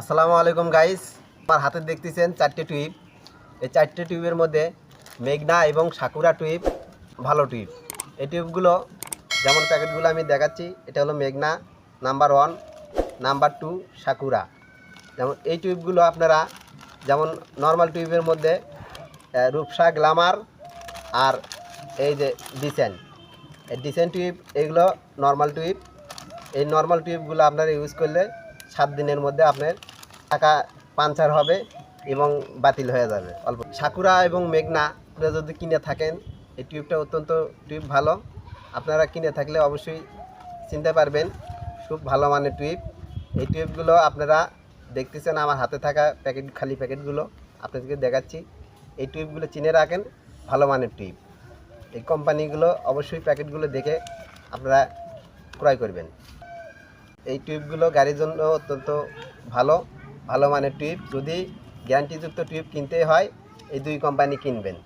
আসসালামু আলাইকুম গাইস আমার হাতে দেখতেছেন চারটে টুইপ এই চারটে টিউবের মধ্যে মেঘনা এবং সাকুরা টুইপ ভালো টুইপ এই টিউবগুলো যেমন প্যাকেটগুলো আমি দেখাচ্ছি, এটা হলো মেঘনা number one number two Sakura. যেমন এই টিউবগুলো আপনারা, যেমন নর্মাল টিউবের মধ্যে রূপসা গ্লামার আর এই যে ডিসেন্ট এই ডিসেন্ট টিউব এগুলো নর্মাল টিউব এই নর্মাল টিউবগুলো আপনারা ইউজ করলে সাত দিনের মধ্যে আপনার টাকা পাঞ্চার হবে এবং বাতিল হয়ে যাবে। অল্প। সাকুরা এবং মেঘনা যদি কিনে থাকেন, এই টিউবটা অত্যন্ত টিউব ভালো। আপনারা কিনে থাকলে অবশ্যই চিনতে পারবেন, খুব ভালো মানের টিউব। এই টিউবগুলো আপনারা দেখতেছেন আমার হাতে থাকা প্যাকেট, খালি প্যাকেটগুলো, আপনাদেরকে দেখাচ্ছি। এই টিউবগুলো চিনে রাখেন, ভালো মানের টিউব। এই কোম্পানিগুলো অবশ্যই প্যাকেটগুলো দেখে আপনারা ক্রয় করবেন। এই টিউবগুলো গাড়ির জন্য অত্যন্ত ভালো ভালো মানের টিউব যদি গ্যারান্টিযুক্ত টিউব কিনতে হয়, এই দুই কোম্পানি কিনবেন।